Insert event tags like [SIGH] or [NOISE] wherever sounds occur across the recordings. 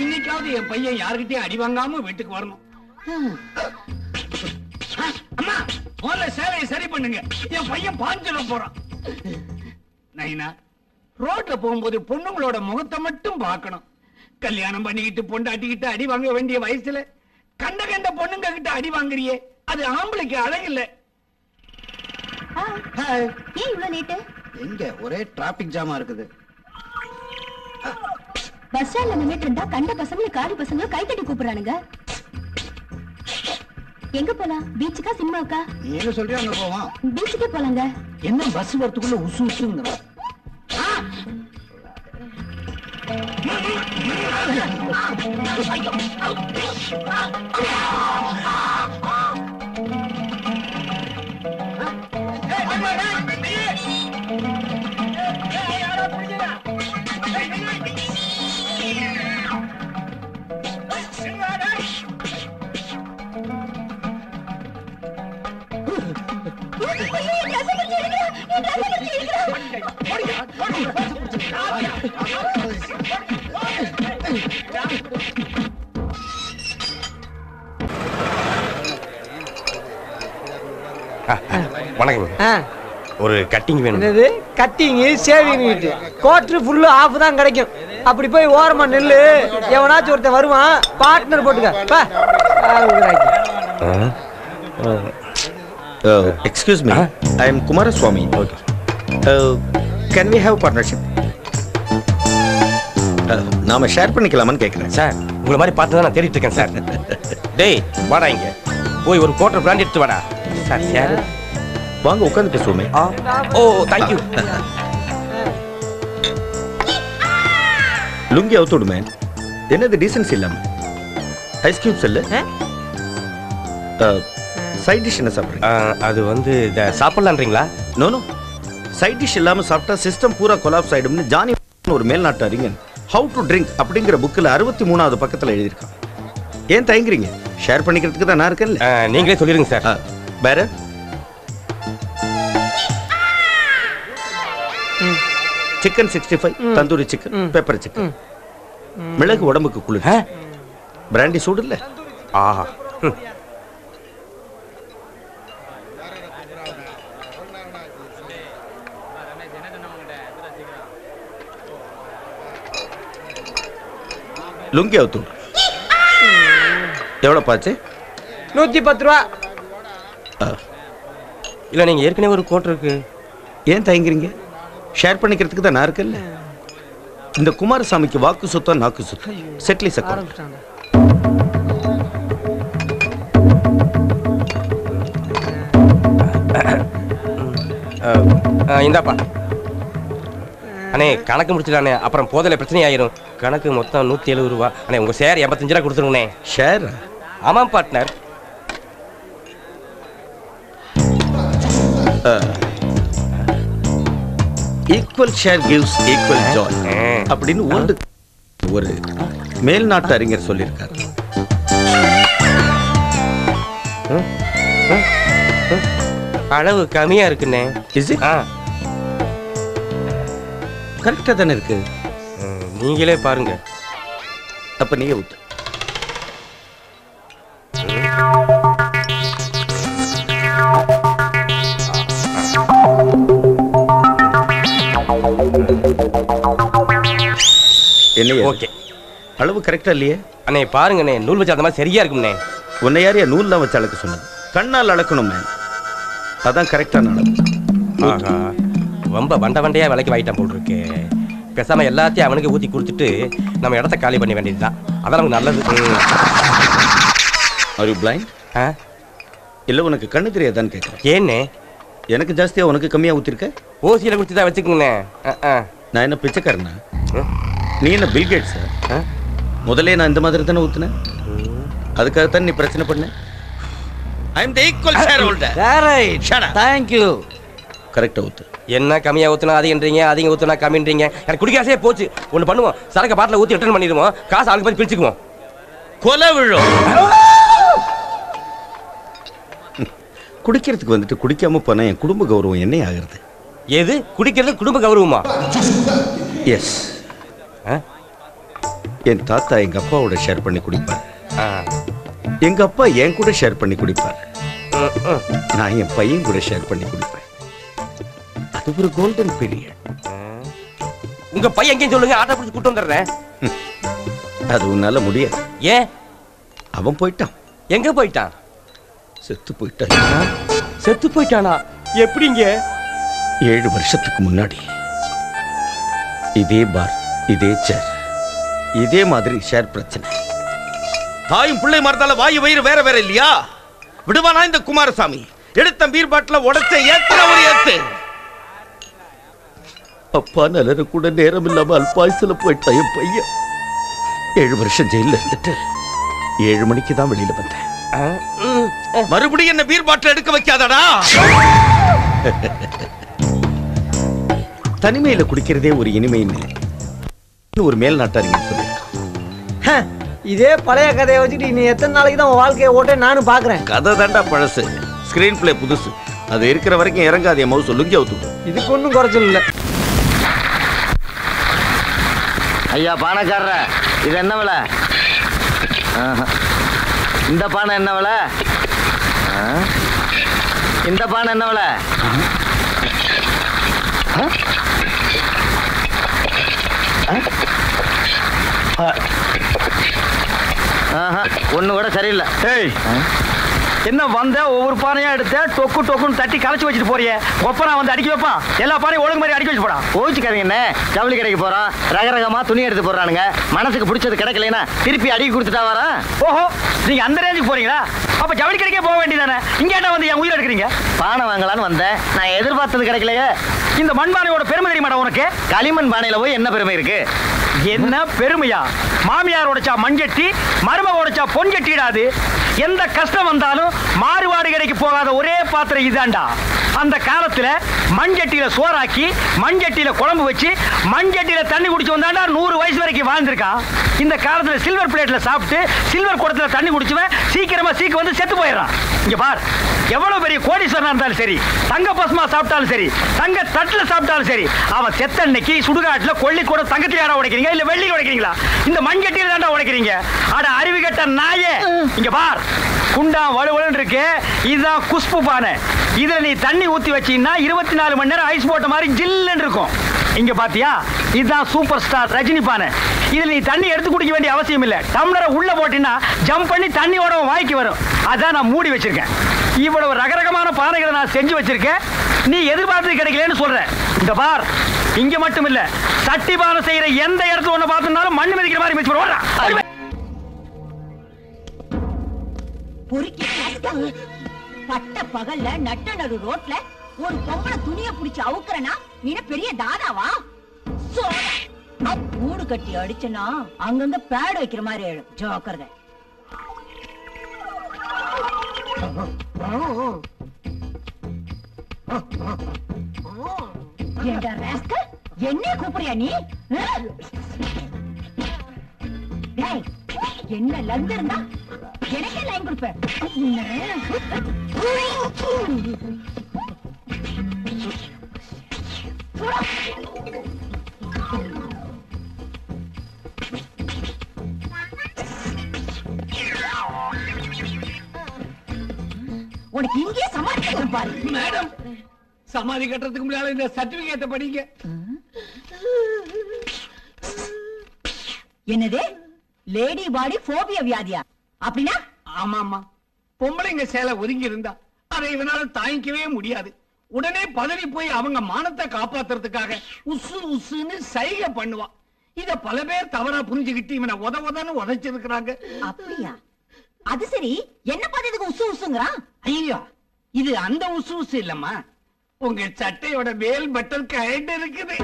இன்னைக்காவது என் பையன் யாருக்கிட்டயும் அடி வாங்காம வீட்டுக்கு வரணும். அம்மா முதல்ல சேலையை சரி பண்ணுங்க. என் பையன் பாஞ்சிட போறான். நைனா ரோட்ல போகும்போது பொண்ணுங்களோட முகத்தை மட்டும் பார்க்கணும். கல்யாணம் பண்ணிக்கிட்டு பொண்டாட்டிக்கிட்டு அடி வாங்க வேண்டிய வயசுல கண்ட கண்ட பொண்ணுங்க கிட்ட அடி வாங்குறியே அது ஆம்பளைக்கு அழகில்லை. ஹாய் ஏன் இவ்வளவு லேட்டு எங்க ஒரே டிராபிக் ஜாமா இருக்குது. பஸ் ஸ்டாண்ட்ல நின்னுட்டு இருந்தா கண்ட பசங்களும் காலி பசங்களும் கை தட்டி கூப்பிடுறானுங்க. எங்க போலாம்? பீச்சுக்கா சினிமாவுக்கா என்ன சொல்றியோ அங்க போவோம் பீச்சுக்கே போலாங்க. என்ன பஸ் வரத்துக்குள்ள உசு உசுங்கிற வணக்கம் ஒரு கட்டிங் வேணும். என்னது? Cutting shaving quarter full half தான் கிடைக்கும். அப்படி போய் ஓரமா நெல்லு. எவனாச்சும் ஒருத்தன் வருவான். பார்ட்னர் போட்டுக்க. Excuse me I am Kumaraswamy can we have partnership நாம ஷேர் பண்ணிக்கலாமான்னு கேட்குறேன் சார் உங்களை மாதிரி பார்த்து தான் நான் தேடிட்டு இருக்கேன் சார் [LAUGHS] டேய் வாடா இங்க. போய் ஒரு குவார்டர் பிராண்ட் எடுத்து வாடா. சார் யாரு வாங்க உட்காந்து பேசுவோமே. ஆ. ஓ தேங்க்யூ லுங்கி அவுத்து விடுமே. என்னது டீசன்ஸ் இல்லாம? ஐஸ் கியூப்ஸ் இல்ல சைட் டிஷ் என்ன சாப்பிடுறீங்க? அது வந்து இத சாப்பிடலான்றீங்களா? நோ நோ சைட் டிஷ் இல்லாம சாப்பிட்டா சிஸ்டம் பூரா கொலாப்ஸ் ஆயிடும்னு ஜானி ஒரு மேல்நாட்டு அறிஞன் ஹவு டு ட்ரிங்க் அப்படிங்கிற புக்கில் அறுபத்தி மூணாவது பக்கத்தில் எழுதியிருக்கான். ஏன் தயங்குறீங்க? ஷேர் பண்ணிக்கிறதுக்கு தான் நான் இருக்கேன்ல. ஆ, நீங்களே சொல்லிருங்க சார் வேற chicken sixty five tandoori chicken pepper chicken மிளகு உடம்புக்கு குளிர்? பிராண்டி சூடு இல்ல? ஆஹா. ம். லுங்கி அவுத்தூர் எவ்வளோ பாச்சு? நூத்தி பத்து ரூபா. இல்ல நீங்க ஏற்கனவே ஒரு கோட் இருக்கு. ஏன் தயங்குறீங்க? ஷேர் பண்ணிக்கிறதுக்கு தான் நான் இருக்கேன்ல இந்த குமாரசாமிக்கு வாக்கு சுத்தம் நாக்கு சுத்தம் செட்லிஸ் அக்கௌண்ட் இந்தாப்பா. அண்ணே கணக்கு முடிச்சிடலாண்ணே. அப்புறம் போதில் பிரச்சனை ஆயிரும். கணக்கு மொத்தம் நூற்றி எழுபது ரூபா. அண்ணே உங்கள் சேர் எண்பத்தஞ்சு ரூபா கொடுத்துருங்கண்ணே. ஷேர் ஆமாம் partner equal share gives equal joy. அப்படின்னு ஓல்டு ஒரு மேல்நாட்டு அறிஞர் சொல்லியிருக்காரு. அளவு கம்மியாக இருக்குண்ணே. Is it ah. கரெக்டாக தானே இருக்கு? நீங்களே பாருங்க. அப்ப நீங்க ஊத்து. என்னையா? ஓகே. அளவு கரெக்டா இல்லையே? அண்ணே பாருங்கண்ணே நூல் வச்சு அந்த மாதிரி சரியா இருக்கும்ண்ணே. உன்னை யாரையா நூல்லாம் வச்சு அளக்க சொன்னது? கண்ணால் அளக்கணுமே அதான் கரெக்டான அளவு ஆஹா ரொம்ப வண்ட வண்டையா விலைக்கு வாங்கிட்டான் போல் இருக்கு. பேசாம எல்லாத்தையும் அவனுக்கு ஊத்தி கொடுத்துட்டு நம்ம இடத்த காலி பண்ண வேண்டியதுதான். அதான் நமக்கு நல்லது. பிளைண்ட் ஆ? இல்ல உனக்கு கண்ணு தெரியாதான்னு கேட்குறேன் ஏண்ணே? எனக்கு ஜாஸ்தியா உனக்கு கம்மியா ஊத்திருக்க? ஓசியில குடிச்சு தான் வச்சுக்கோங்கண்ணே. ஆ, ஆ. நான் என்ன பிச்சைக்காரனா? ம். நீ என்ன பில்கேட்ஸ் ஆ? முதல்ல நான் இந்த மாதிரி தானே ஊத்துனேன். அதுக்காகத்தான் நீ பிரச்சனை பண்ண? I am the equal share holder right Shut up. Thank you கரெக்டா ஊத்து. என்ன கம்மியா ஊத்துனா அதிகன்றீங்க அதிகம் ஊத்துனா கம்மின்றீங்க. எனக்கு குடிக்காசே போச்சு. ஒண்ணு பண்ணுவோம். சரக்கு பாட்டில் ஊத்தி ரிட்டர்ன் பண்ணிடுவோம். காசு ஆளுக்கு பார்த்து பிரிச்சுக்குவோம். கொலை விழும். [LAUGHS] குடிக்கிறதுக்கு வந்துட்டு குடிக்காம போனா என் குடும்ப கௌரவம் என்ன ஆகுறது? எது? குடிக்கிறது குடும்ப கௌரவமா? எஸ்? என் தாத்தா எங்க அப்பாவோட ஷேர் பண்ணி குடிப்பார். எங்க அப்பா என் கூட ஷேர் பண்ணி குடிப்பார். நான் என் பையன் கூட ஷேர் பண்ணி குடிப்பேன். அது ஒரு கோல்டன் பீரியட் உங்க பையன் எங்கேயும் சொல்லுங்க ஆட்டோ பிடிச்சி கூட்டு வந்துடுறேன். அது உன்னால முடியாது. ஏன்? அவன் போயிட்டான். எங்க போயிட்டான்? செத்து போயிட்டான். செத்து போயிட்டானா? எப்படிங்க? ஏழு வருஷத்துக்கு முன்னாடி. இதே பார் இதே சேர் இதே மாதிரி ஷேர் பிரச்சனை. தாயும் பிள்ளை மறந்தால வாயு வயிறு வேற வேற இல்லையா? விடுவானா இந்த குமாரசாமி? எடுத்த பீர் பாட்டில உடைச்ச ஏத்தன ஒரு ஏத்து. அப்பா நலர கூட நேரம் இல்லாம அல்பாயுசுல போயிட்டான் என் பையன். ஏழு வருஷம் ஜெயில இருந்துட்டு ஏழு மணிக்கு தான் வெளியில வந்தேன். மறுபடியும் என்ன பீர் பாட்டில் எடுக்க வைக்காதடா? தனிமையில குடிக்கிறதே ஒரு இனிமைன்னு ஒரு மேல் நாட்டாரிங்க சொல்லியிருக்கான் இதே பழைய கதையை வச்சுட்டு நீ எத்தனை நாளைக்கு தான் உன் வாழ்க்கையை ஓட்ட நானும் பாக்குறேன் கதை தாண்டா பழசு. ஸ்கிரீன் பிளே புதுசு. அது இருக்கிற வரைக்கும் இறங்காது என் மவு சொல்லுங்க அவுத்து இதுக்கு ஒன்றும் குறைச்சல் இல்லை. ஐயா பானைக்காரர இது என்ன விலை. இந்த பானை என்ன விலை? ஆ? இந்த பானை என்ன விலை? ஒண்ணு கூட சரியில்லை. ஏய் என்ன வந்த ஒவ்வொரு பானையா எடுத்த டொக்கு டொக்குன்னு தட்டி கலைச்சு வச்சுட்டு போறியே? ஒப்பனா வந்து அடிக்க வைப்பான் எல்லா பானையும் ஒழுங்கு மாதிரி அடிக்க வச்சு போடான் கோவிச்சுக்காதீங்கண்ணே ஜவுளி கடைக்கு போறோம் ரகரகமா துணி எடுத்து போடுறானுங்க. மனசுக்கு பிடிச்சது கிடைக்கலைன்னா திருப்பி அடிக்கி கொடுத்துட்டா வரேன் ஓஹோ நீங்க அந்த ரேஞ்சுக்கு போறீங்களா? அப்ப ஜவுளி கடைக்கே போக வேண்டியதானே இங்க என்ன வந்து என் உயிர் எடுக்கிறீங்க? பானை வாங்கலான்னு வந்தேன். நான் எதிர்பார்த்தது கிடைக்கலையே. இந்த மண்பானையோட பெருமை தெரியுமாடா உனக்கு? களிமண் பானையில போய் என்ன பெருமை இருக்கு? என்ன பெருமையா? மாமியார் உடைச்சா மண்கட்டி மருமக உடைச்சா பொன் கட்டிடாது எந்த கஷ்டம் வந்தாலும் மாறுபாடு கடைக்கு போகாத ஒரே பாத்திரம் இதாண்டா அந்த காலத்துல மண்கட்டியில சோறாக்கி மண்கட்டியில குழம்பு வச்சு மண்கட்டியில தண்ணி குடிச்சு வந்தாண்டா நூறு வயசு வரைக்கும் வாழ்ந்திருக்கான் இந்த காலத்துல சில்வர் பிளேட்ல சாப்பிட்டு சில்வர் குடத்துல தண்ணி குடிச்சுவன் சீக்கிரமா சீக்கு வந்து செத்து போயிடுறான். இங்க பார். எவ்வளவு பெரிய கோடீஸ்வரனா இருந்தாலும் சரி தங்க பசுமா சாப்பிட்டாலும் சரி தங்க தட்டுல சாப்பிட்டாலும் சரி அவன் செத்த அன்னைக்கு சுடுகாட்டுல கொள்ளி கூட தங்கத்துல யாரா உடைக்கிறீங்க? இல்ல வெள்ளியில உடைக்கிறீங்களா? இந்த மண்கட்டியில தாண்டா உடைக்கிறீங்க. அட அருவி கட்ட நாயே. இங்க பார். குண்டா வலுவலுன்னு இருக்கு. இதுதான் குஷ்பு பானை. இதுல நீ தண்ணி ஊத்தி வச்சீங்கன்னா இருபத்தி நாலு மணி நேரம் ஐஸ் போட்ட மாதிரி ஜில்லுன்னு இருக்கும். இங்க பாத்தியா? இதுதான் சூப்பர் ஸ்டார் ரஜினி பானை. இதுல நீ தண்ணி எடுத்து குடிக்க வேண்டிய அவசியம் இல்ல. டம்ளரை உள்ள போட்டீங்கன்னா ஜம்ப் பண்ணி தண்ணியோட வாய்க்கு வரும். அதான் நான் மூடி வச்சிருக்கேன். இவ்வளவு ரகரகமான பாறைகளை நான் செஞ்சு வச்சிருக்கேன். நீ எதிர்பார்த்து கிடைக்கலன்னு சொல்ற. இந்த பார் இங்க மட்டும் இல்ல சட்டி பானை செய்யற எந்த இடத்துல ஒண்ணு பார்த்திருந்தாலும் மண்ணு மிதிக்கிற மாதிரி மிதிச்சு போடுறா பட்ட பகல்ல நட்ட நடு ரோட்ல ஒரு பொம்பளை துணிய பிடிச்சு அவுக்குறனா? நீ பெரிய தாதாவா? சோடா. கூடு கட்டி அடிச்சனா அங்கங்க பேடு வைக்கிற மாதிரி எழும் ஜோக்கர்த என்ன என்னைய கூப்பிடுறியா நீ? என்ன லந்து இருந்தா எனக்கே லைன் கொடுப்ப. உனக்கு இங்கே சமாளிக்கிறேன் பாரு. மேடம் சமாதி கட்டுறதுக்கு முன்னால இந்த சர்டிபிகேட்டை படிங்க. என்னது? லேடி பாடி போபியா வியாதியா? அப்படின்னா? ஆமா ஆமா பொம்பளைங்க சேலை ஒதுங்கி இருந்தா அதை இவனால தாங்கிக்கவே முடியாது. உடனே பதறி போய் அவங்க மானத்தை காப்பாத்துறதுக்காக உசு உசுன்னு சைகை பண்ணுவான் இத பல பேர் தவறா புரிஞ்சுக்கிட்டு இவனை உத உதன்னு உதைச்சிருக்கிறாங்க. அப்படியா? அது சரி. என்ன பார்த்ததுக்கு உசு உசுங்கிறான்? ஐயோ இது அந்த உசு உசு இல்லம்மா. உங்க சட்டையோட மேல் பட்டன் கழண்டு இருக்குது.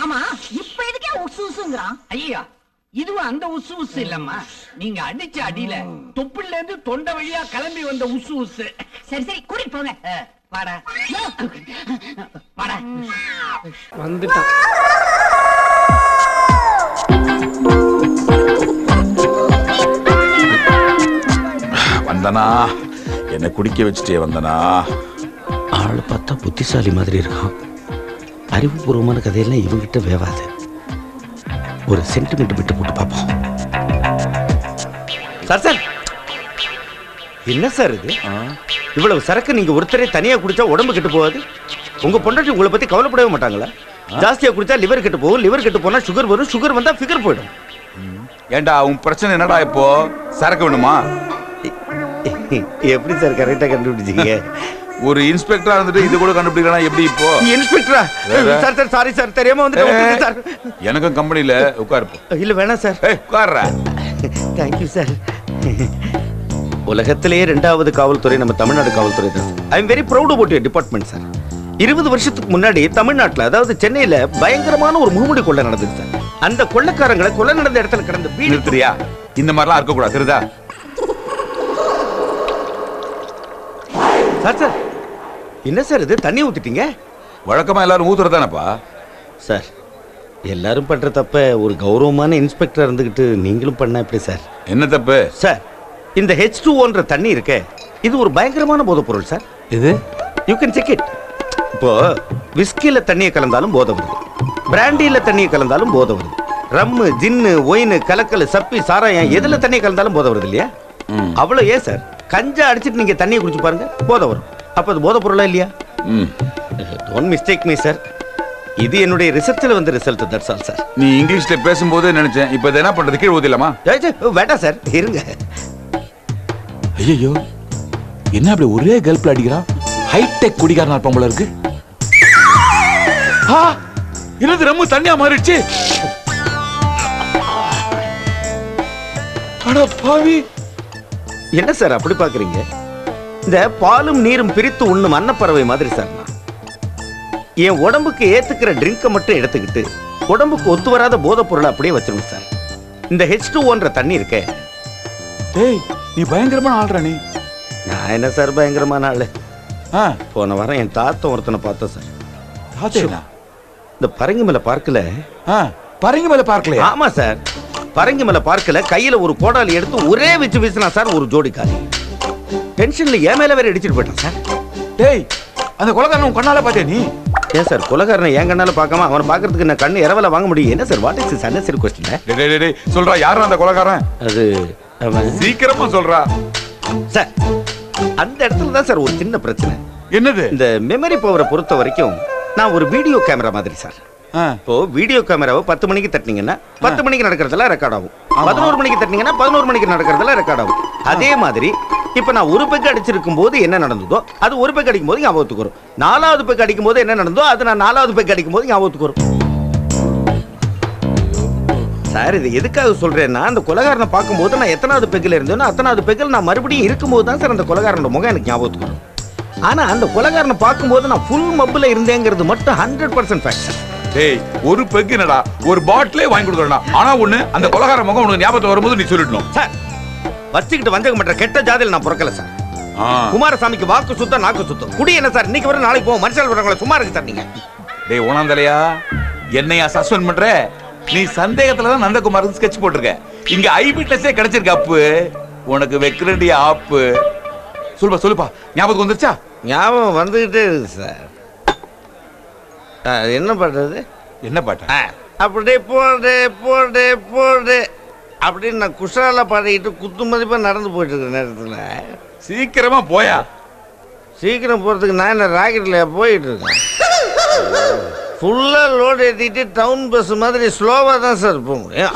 ஆமா இப்ப எதுக்கே உசு உசுங்கிறான் ஐயா இதுவும் அந்த உசு உசு இல்லம்மா. நீங்க அடிச்ச அடியில தொப்புல இருந்து தொண்டை வழியா கிளம்பி வந்த உசு உசு சரி சரி கூட்டிட்டு போங்க. வாடா. வாடா. வந்துட்டான் வந்தனா என்ன குடிக்க வச்சுட்டே வந்தனா? ஆள் பார்த்தா புத்திசாலி மாதிரி இருக்கான். அறிவுபூர்வமான கதையெல்லாம் இவங்கிட்ட வேவாது. ஒரு சென்டிமெண்ட் விட்டு போட்டு பார்ப்போம். Sir sir. என்ன சார் இது? இவ்வளவு சரக்கு நீங்க ஒருத்தரே தனியா குடிச்சா உடம்பு கெட்டு போகாது? உங்க பொண்டாட்டி உங்களை பத்தி கவலைப்படவே மாட்டாங்களா? ஜாஸ்தியா குடிச்சா லிவர் கெட்டு போகும் லிவர் கெட்டு போனா சுகர் வரும் சுகர் வந்தா ஃபிகர் போயிடும். ஏண்டா உன் பிரச்சனை என்னடா இப்போ? சரக்கு வேணுமா? எப்படி சார் கரெக்டா கண்டுபிடிச்சீங்க ஒரு இன்ஸ்பெக்டரா இருந்துட்டு இது கூட கண்டுபிடிக்கலாம் எப்படி இப்போ? இன்ஸ்பெக்டரா? சார் சார் சாரி சார் தெரியாம வந்துட்டு சார். எனக்கும் கம்பெனில உட்காருப்போம் இல்ல வேணாம் சார். ஏய் உட்கார்றா. தேங்க்யூ சார் உலகத்திலேயே ரெண்டாவது காவல்துறை நம்ம தமிழ்நாடு காவல்துறை தான். I am very proud about your department sir இருபது வருஷத்துக்கு முன்னாடி தமிழ்நாட்டுல அதாவது சென்னையில பயங்கரமான ஒரு முகமுடி கொள்ளை நடந்தது சார் அந்த கொள்ளைக்காரங்களை கொலை நடந்த இடத்துல கிடந்த நிறுத்துறியா? இந்த மாதிரிலாம் இருக்கக்கூடாது தெரியுதா? Sir sir. என்ன சார் இது? தண்ணி ஊத்திட்டீங்க? வழக்கமா எல்லாரும் ஊத்துறதானப்பா சார் எல்லாரும் பண்ற தப்ப ஒரு கௌரவமான இன்ஸ்பெக்டர் இருந்துகிட்டு நீங்களும் பண்ண எப்படி சார்? என்ன தப்பு? சார் இந்த ஹெச் டூ ஓன்ற தண்ணி இருக்கே இது ஒரு பயங்கரமான போதைப் பொருள் சார். இது? யூ கேன் செக் இட் இப்போ விஸ்கில தண்ணியை கலந்தாலும் போதை வருது பிராண்டியில தண்ணியை கலந்தாலும் போதை வருது ரம்மு ஜின்னு ஒயின் கலக்கல் சப்பி சாராயம் எதுல தண்ணியை கலந்தாலும் போதை வருது இல்லையா? ம். அவ்வளவு ஏன் சார்? கஞ்சா அடிச்சிட்டு நீங்க தண்ணியை குடிச்சு பாருங்க. போதை வரும். அப்ப அது போதை பொருளா இல்லையா? ம். டோன்ட் மிஸ்டேக் மீ சார் இது என்னுடைய ரிசர்ச்சில் வந்த ரிசல்ட் தட்ஸ் ஆல் சார் நீ இங்கிலீஷ்ல பேசும்போது நினைச்சேன். இப்போ இதை என்ன பண்றது? கீழே ஊத்திடலாமா? வேண்டாம் சார் இருங்க. ஐயோ என்ன அப்படி ஒரே கல்ப்ல அடிக்கிறான் ஹைடெக் குடிகாரனா இருப்பான் போல இருக்கு. ஆ, என்னது ரொம்ப தண்ணியா மாறிடுச்சு? அட பாவி. என்ன சார் அப்படி பாக்குறீங்க இந்த பாலும் நீரும் பிரித்து உண்ணும் அன்னப்பறவை மாதிரி சார். நான் என் உடம்புக்கு ஏத்துக்கிற ட்ரிங்கை மட்டும் எடுத்துக்கிட்டு உடம்புக்கு ஒத்து வராத போதைப் பொருளை அப்படியே வச்சிருங்க சார். இந்த ஹெச் டூ ஓன்ற தண்ணி இருக்கே. டேய் நீ பயங்கரமான ஆள்றா நீ. நான் என்ன சார் பயங்கரமான ஆளு? ஆ. போன வாரம் என் தாத்தன் ஒருத்தனை பார்த்தேன் சார். தாத்தேனா இந்த பரங்கிமலை பார்க்கல? ஆ பரங்கி மேல பார்க்கலையா? ஆமா சார். பரங்கிமலை பார்க்கல கையில ஒரு கோடாலி எடுத்து ஒரே வச்சு வீசினா சார் ஒரு ஜோடி காலி டென்ஷன்ல என் மேல வேற அடிச்சிட்டு போயிட்டான் சார். டேய் அந்த கொலகாரன் உன் கண்ணால பாத்தியா நீ? ஏன் சார் கொலகாரனை என் கண்ணால பார்க்காம அவனை பார்க்கறதுக்கு நான் கண்ணு இரவல வாங்க முடியும். என்ன sir what is unnecessary question டேய், டேய் சொல்றா யாரா அந்த கொலகாரன்? அது சீக்கிரமா சொல்றா. சார் அந்த இடத்துல தான் சார் ஒரு சின்ன பிரச்சனை. என்னது? இந்த மெமரி பவரை பொறுத்த வரைக்கும் நான் ஒரு வீடியோ கேமரா மாதிரி சார் இப்போ வீடியோ கேமராவை பத்து மணிக்கு தட்டினீங்கன்னா பத்து மணிக்கு நடக்கிறதெல்லாம் ரெக்கார்ட் ஆகும். பதினோரு மணிக்கு தட்டினீங்கன்னா பதினோரு மணிக்கு நடக்கிறதெல்லாம் ரெக்கார்ட் ஆகும். அதே மாதிரி இப்போ நான் ஒரு பெக் அடிச்சிருக்கும் போது என்ன நடந்ததோ அது ஒரு பெக் அடிக்கும் போது ஞாபகத்துக்கு வரும். நாலாவது பெக் அடிக்கும் போது என்ன நடந்ததோ அது நான் நாலாவது பெக் அடிக்கும் போது ஞாபகத்துக்கு வரும். சார் இது எதுக்காக சொல்றேன்னா அந்த கொலகாரனை பார்க்கும்போது நான் எத்தனாவது பெக்கில் இருந்தேனோ அத்தனாவது பெக்கில் நான் மறுபடியும் இருக்கும்போது தான் சார் அந்த கொலகாரனோட முகம் எனக்கு ஞாபகத்துக்கு வரும். ஆனா அந்த கொலகாரனை பார்க்கும்போது நான் ஃபுல் மப்பில் இருந்தேங்கிறது மட்டும் ஹண்ட்ரட் பர்சன்ட் ஃபேக்ட் டேய் ஒரு பெக் என்னடா? ஒரு பாட்டிலே வாங்கி கொடுக்கறடா ஆனா ஒண்ணு அந்த கொலகார முகம் உனக்கு ஞாபகத்துக்கு வரும்போது நீ சொல்லிடணும். சார் வச்சுக்கிட்டு வஞ்சகம் பண்ற கெட்ட ஜாதியில் நான் பிறக்கல சார். குமாரசாமிக்கு வாக்கு சுத்தம் நாக்கு சுத்தம். குடி என்ன சார்? இன்னைக்கு வரும் நாளைக்கு போவோம். மனுஷால் வரவங்கள சும்மா இருக்கு சார் நீங்க. டேய் உணர்ந்தலையா என்னையா சஸ்பெண்ட் பண்ற? நீ சந்தேகத்துல தான் நந்தகுமாருக்கு ஸ்கெட்ச் போட்டிருக்க. இங்க ஐ விட்னஸே கிடைச்சிருக்க அப்பு. உனக்கு வைக்கிறண்டிய ஆப்பு. சொல்லுப்பா சொல்லுப்பா. ஞாபகம் வந்துருச்சா? ஞாபகம் வந்துகிட்டே இருக்கு சார். என்ன பண்றது என்ன பாட்டா? அப்படியே போடு போடு போடு. அப்படின்னு நான் குஷாலா பாடிக்கிட்டு குத்து மதிப்பா நடந்து போயிட்டு இருக்கிற நேரத்துல. சீக்கிரமா போயா. சீக்கிரம் போறதுக்கு நான் என்ன ராக்கெட்ல போயிட்டு இருக்கேன் ஃபுல்லா லோடு ஏத்திட்டு டவுன் பஸ் மாதிரி ஸ்லோவா தான் சார் போக முடியும்.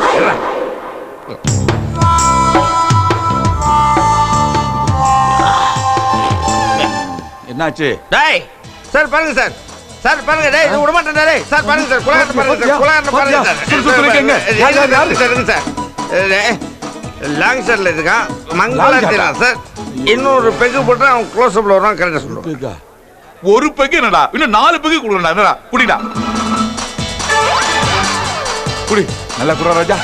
என்னாச்சு? டேய் சார் பாருங்க சார். சார் பாருங்க டேய் இது விட மாட்டேன் டேய். சார் பாருங்க சார் குலகாரன் பாருங்க சார் குலகாரன் பாருங்க சார். சொல்லு, சொல்லு, எங்க? யார், யார்? சார் இருக்கு சார். லாங் ஷர்ட்ல இருக்கான் லாங் மங்களாத்திரா? சார். இன்னொரு பெக்கு போட்டு அவன் க்ளோஸ் அப்ல வருவான் கரெக்டா சொல்லுவான்? ஒரு பெக்கு என்னடா? இன்னும் நாலு பெக்கு கொடுக்கணும்டா என்னடா? குடிடா. குடி. நல்லா குடுறா ராஜா.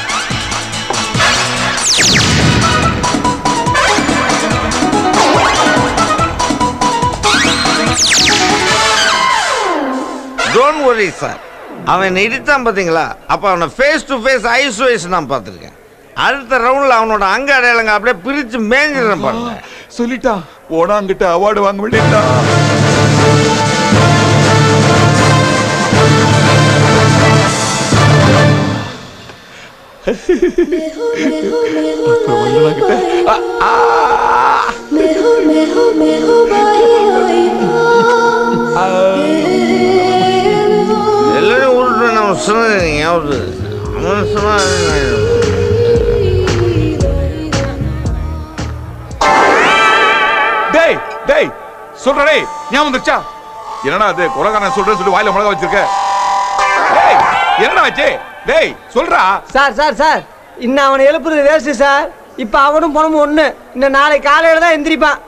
டோன்ட் ஒரி சார் அவன் இடித்தான் பார்த்தீங்களா அப்போ அவனை ஃபேஸ் டு ஃபேஸ் ஐஸ் வைஸ் நான் பார்த்துருக்கேன். அடுத்த ரவுண்டில் அவனோட அங்க அடையாளங்க அப்படியே பிரித்து மேஞ்சிடறேன் பாருங்க. சொல்லிட்டான் ஓடாங்கிட்ட அவார்டு வாங்க வேண்டியதா அப்புறம் வந்து ஊருக்கு சொன்னது ஞாபகம் அவன் சொன்னா டேய் டேய் சொல்றடே டேய் ஞாபகம் வந்துருச்சா? என்னடா அது கொலகாரன் சொல்றேன்னு சொல்லி வாயில மிளகா வச்சிருக்க? டேய் என்னடா ஆச்சு? டேய் சொல்றா. சார் சார் சார் இன்னும் அவனை எழுப்புறது வேஸ்ட் சார். இப்ப அவனும் பணமும் ஒண்ணு. இன்னும் நாளை காலையில தான் எந்திரிப்பான்.